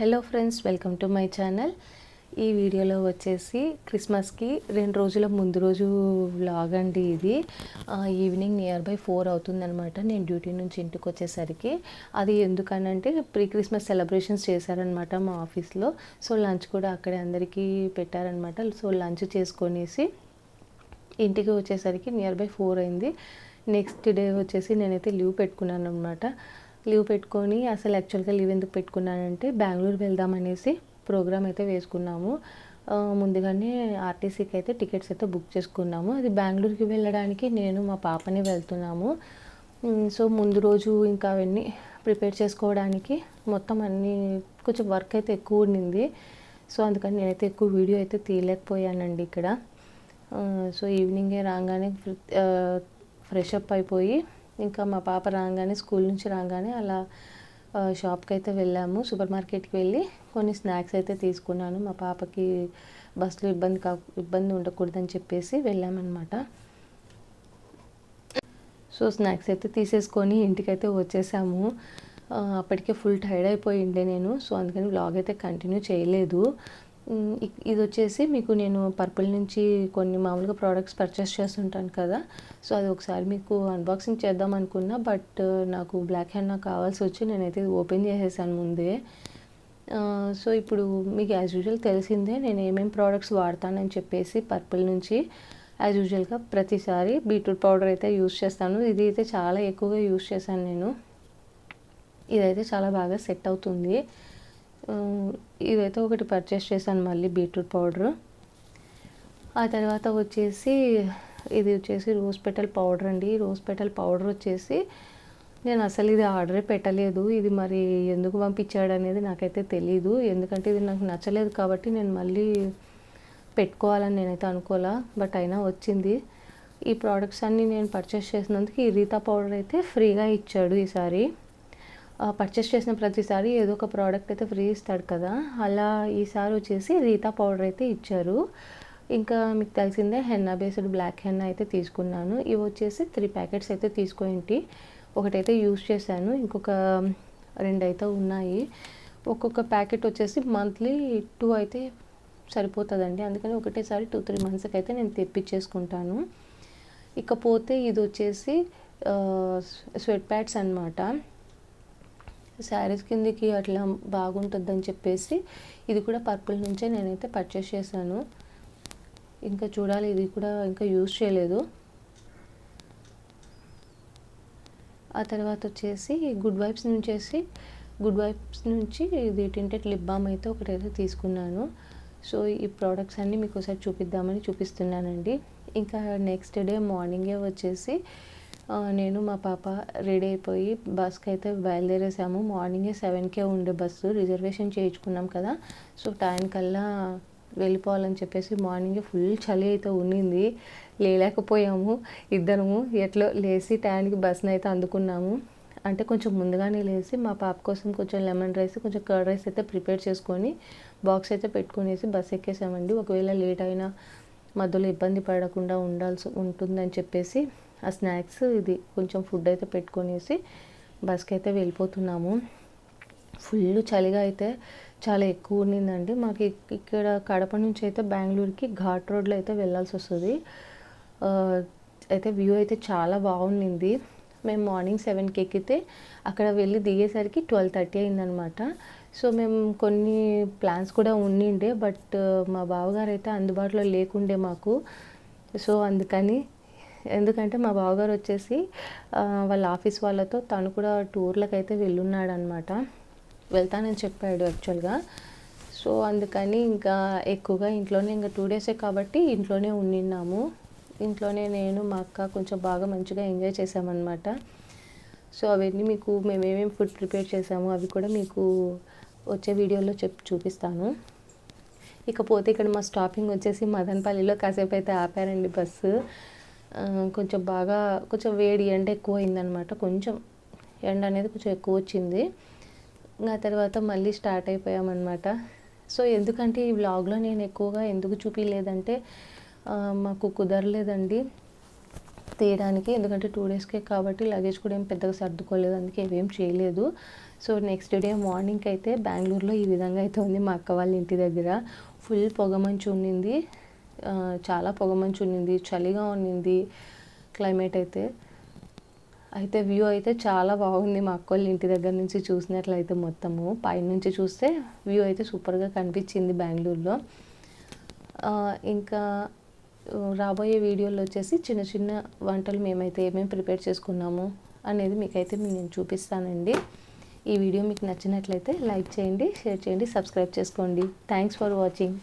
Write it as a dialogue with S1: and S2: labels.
S1: Hello friends welcome to my channel ఈ వీడియోలో వచ్చేసి క్రిస్మస్కి రెండు రోజుల ముందు రోజు వ్లాగ్ అండి ఇది. ఈవినింగ్ నియర్ బై ఫోర్ అవుతుందనమాట నేను డ్యూటీ నుంచి ఇంటికి వచ్చేసరికి. అది ఎందుకనంటే ప్రీ క్రిస్మస్ సెలబ్రేషన్స్ చేశారనమాట మా ఆఫీస్లో సో లంచ్ కూడా అక్కడే అందరికీ పెట్టారనమాట సో లంచ్ చేసుకొనేసి ఇంటికి వచ్చేసరికి నియర్ బై ఫోర్ అయింది. నెక్స్ట్ డే వచ్చేసి నేనైతే లీవ్ పెట్టుకున్నాను అనమాట లీవ్ పెట్టుకొని అసలు యాక్చువల్గా లీవ్ ఎందుకు పెట్టుకున్నానంటే బెంగళూరు వెళ్దామనేసి ప్రోగ్రామ్ అయితే వేసుకున్నాము. ముందుగానే ఆర్టీసీకి అయితే టికెట్స్ అయితే బుక్ చేసుకున్నాము. అది బెంగళూరుకి వెళ్ళడానికి నేను మా పాపని వెళ్తున్నాము. సో ముందు రోజు ఇంకా అవన్నీ ప్రిపేర్ చేసుకోవడానికి మొత్తం అన్నీ కొంచెం వర్క్ అయితే ఎక్కువ ఉండింది. సో అందుకని నేనైతే ఎక్కువ వీడియో అయితే తీయలేకపోయానండి ఇక్కడ. సో ఈవినింగే రాగానే ఫ్రెష్ అప్ అయిపోయి ఇంకా మా పాప రాగానే స్కూల్ నుంచి రాగానే అలా షాప్కి అయితే వెళ్ళాము సూపర్ మార్కెట్కి వెళ్ళి కొన్ని స్నాక్స్ అయితే తీసుకున్నాను. మా పాపకి బస్సులో ఇబ్బంది కా ఇబ్బంది ఉండకూడదని చెప్పేసి వెళ్ళామన్నమాట. సో స్నాక్స్ అయితే తీసేసుకొని ఇంటికైతే వచ్చేసాము. అప్పటికే ఫుల్ టైర్డ్ అయిపోయిండే నేను. సో అందుకని వ్లాగ్ అయితే కంటిన్యూ చేయలేదు. ఇది వచ్చేసి మీకు నేను పర్పుల్ నుంచి కొన్ని మామూలుగా ప్రోడక్ట్స్ పర్చేస్ చేస్తుంటాను కదా. సో అది ఒకసారి మీకు అన్బాక్సింగ్ చేద్దాం అనుకున్నా బట్ నాకు బ్లాక్ హ్యాండ్ నాకు కావాల్సి వచ్చి నేనైతే ఇది ఓపెన్ చేసేసాను ముందే. సో ఇప్పుడు మీకు యాజ్ యూజువల్ తెలిసిందే నేను ఏమేమి ప్రోడక్ట్స్ వాడతానని చెప్పేసి పర్పుల్ నుంచి యాజ్ యూజువల్గా ప్రతిసారి బీట్రూట్ పౌడర్ అయితే యూస్ చేస్తాను. ఇది అయితే చాలా ఎక్కువగా యూస్ చేశాను నేను. ఇదైతే చాలా బాగా సెట్ అవుతుంది. ఇదైతే ఒకటి పర్చేస్ చేశాను మళ్ళీ బీట్రూట్ పౌడర్ ఆ తర్వాత వచ్చేసి ఇది వచ్చేసి రోజ్ పెటల్ పౌడర్ అండి. రోజ్ పెటల్ పౌడర్ వచ్చేసి నేను అసలు ఇది ఆర్డరే పెట్టలేదు. ఇది మరి ఎందుకు పంపించాడు అనేది నాకైతే తెలీదు. ఎందుకంటే ఇది నాకు నచ్చలేదు కాబట్టి నేను మళ్ళీ పెట్టుకోవాలని నేనైతే అనుకోలే. బట్ అయినా వచ్చింది. ఈ ప్రోడక్ట్స్ అన్నీ నేను పర్చేస్ చేసినందుకు ఈ రీతా పౌడర్ అయితే ఫ్రీగా ఇచ్చాడు ఈసారి. పర్చేస్ చేసిన ప్రతిసారి ఏదో ఒక ప్రోడక్ట్ అయితే ఫ్రీ ఇస్తాడు కదా. అలా ఈసారి వచ్చేసి రీతా పౌడర్ అయితే ఇచ్చారు. ఇంకా మీకు తెలిసిందే హెన్నా బేస్డ్ బ్లాక్ హెన్నా అయితే తీసుకున్నాను. ఇవి వచ్చేసి త్రీ ప్యాకెట్స్ అయితే తీసుకోండి. ఒకటైతే యూస్ చేశాను ఇంకొక రెండు అయితే ఉన్నాయి. ఒక్కొక్క ప్యాకెట్ వచ్చేసి మంత్లీ టూ అయితే సరిపోతుందండి. అందుకని ఒకటేసారి టూ త్రీ మంత్స్కి అయితే నేను తెప్పించేసుకుంటాను. ఇకపోతే ఇది వచ్చేసి స్వెట్ ప్యాడ్స్ అనమాట శారీస్ కిందకి అట్లా బాగుంటుందని చెప్పేసి ఇది కూడా పర్పుల్ నుంచే నేనైతే పర్చేస్ చేశాను. ఇంకా చూడాలి ఇది కూడా ఇంకా యూజ్ చేయలేదు. ఆ తర్వాత వచ్చేసి గుడ్ వైబ్స్ నుంచేసి గుడ్ వైబ్స్ నుంచి ఇది టింటెడ్ లిప్ బామ్ అయితే ఒకటైతే తీసుకున్నాను. సో ఈ ప్రోడక్ట్స్ అన్నీ మీకు ఒకసారి చూపిద్దామని చూపిస్తున్నానండి. ఇంకా నెక్స్ట్ డే మార్నింగే వచ్చేసి నేను మా పాప రెడీ అయిపోయి బస్కి అయితే బయలుదేరేసాము. మార్నింగే సెవెన్కే ఉండే బస్సు. రిజర్వేషన్ చేయించుకున్నాం కదా. సో టైం కల్లా వెళ్ళిపోవాలని చెప్పేసి మార్నింగే ఫుల్ చలి అయితే ఉన్నింది. లేలేకపోయాము. ఇద్దరము ఎట్లో లేచి టైంకి బస్ని అయితే అందుకున్నాము. అంటే కొంచెం ముందుగానే లేచి మా పాప కోసం కొంచెం లెమన్ రైస్ కొంచెం కర్డ్ రైస్ అయితే ప్రిపేర్ చేసుకొని బాక్స్ అయితే పెట్టుకునేసి బస్ ఎక్కేసామండి. ఒకవేళ లేట్ అయినా మధ్యలో ఇబ్బంది పడకుండా ఉండాల్సి ఉంటుందని చెప్పేసి ఆ స్నాక్స్ ఇది కొంచెం ఫుడ్ అయితే పెట్టుకొనేసి బస్కి అయితే వెళ్ళిపోతున్నాము. ఫుల్ చలిగా అయితే చాలా ఎక్కువ ఉండిందండి మాకు ఇక్కడ కడప నుంచి అయితే బెంగళూరుకి ఘాట్ రోడ్లో అయితే వెళ్ళాల్సి వస్తుంది. అయితే వ్యూ అయితే చాలా బాగుండింది మేము మార్నింగ్ సెవెన్కి ఎక్కితే అక్కడ వెళ్ళి దిగేసరికి ట్వెల్వ్ థర్టీ అయిందనమాట. సో మేము కొన్ని ప్లాన్స్ కూడా ఉండిండే బట్ మా బావగారు అయితే అందుబాటులో లేకుండే మాకు. సో అందుకని ఎందుకంటే మా బావగారు వచ్చేసి వాళ్ళ ఆఫీస్ వాళ్ళతో తను కూడా టూర్లకు అయితే వెళ్ళున్నాడు అనమాట వెళ్తానని చెప్పాడు యాక్చువల్గా. సో అందుకని ఇంకా ఎక్కువగా ఇంట్లోనే ఇంకా టూ డేసే కాబట్టి ఇంట్లోనే ఉండిన్నాము. ఇంట్లోనే నేను మా అక్క కొంచెం బాగా మంచిగా ఎంజాయ్ చేసామన్నమాట సో అవన్నీ మీకు మేము ఏమేమి ఫుడ్ ప్రిపేర్ చేసాము అవి కూడా మీకు వచ్చే వీడియోలో చెప్ చూపిస్తాను. ఇకపోతే ఇక్కడ మా స్టాపింగ్ వచ్చేసి మదనపల్లిలో కాసేపు అయితే ఆపారండి బస్సు. కొంచెం బాగా కొంచెం వేడి ఎండ ఎక్కువ అయిందనమాట కొంచెం ఎండ అనేది కొంచెం ఎక్కువ వచ్చింది. ఆ తర్వాత మళ్ళీ స్టార్ట్ అయిపోయామన్నమాట. సో ఎందుకంటే ఈ వ్లాగ్లో నేను ఎక్కువగా ఎందుకు చూపించలేదంటే మాకు కుదరలేదండి తీయడానికి. ఎందుకంటే టూ డేస్కే కాబట్టి లగేజ్ కూడా ఏం పెద్దగా సర్దుకోలేదు. అందుకే ఏం చేయలేదు. సో నెక్స్ట్ డే మార్నింగ్ అయితే బెంగళూరులో ఈ విధంగా అయితే ఉంది మా అక్క వాళ్ళ ఇంటి దగ్గర. ఫుల్ పొగమంచు ఉండింది చాలా పొగమంచు ఉండింది చలిగా ఉండింది క్లైమేట్ అయితే. అయితే వ్యూ అయితే చాలా బాగుంది మా అక్క ఇంటి దగ్గర నుంచి చూసినట్లయితే మొత్తము. పైనుంచి చూస్తే వ్యూ అయితే సూపర్గా కనిపించింది బెంగళూరులో. ఇంకా రాబోయే వీడియోలో వచ్చేసి చిన్న చిన్న వంటలు మేమైతే ఏమేమి ప్రిపేర్ చేసుకున్నాము అనేది మీకైతే నేను చూపిస్తానండి. ఈ వీడియో మీకు నచ్చినట్లయితే లైక్ చేయండి షేర్ చేయండి సబ్స్క్రైబ్ చేసుకోండి. Thanks for watching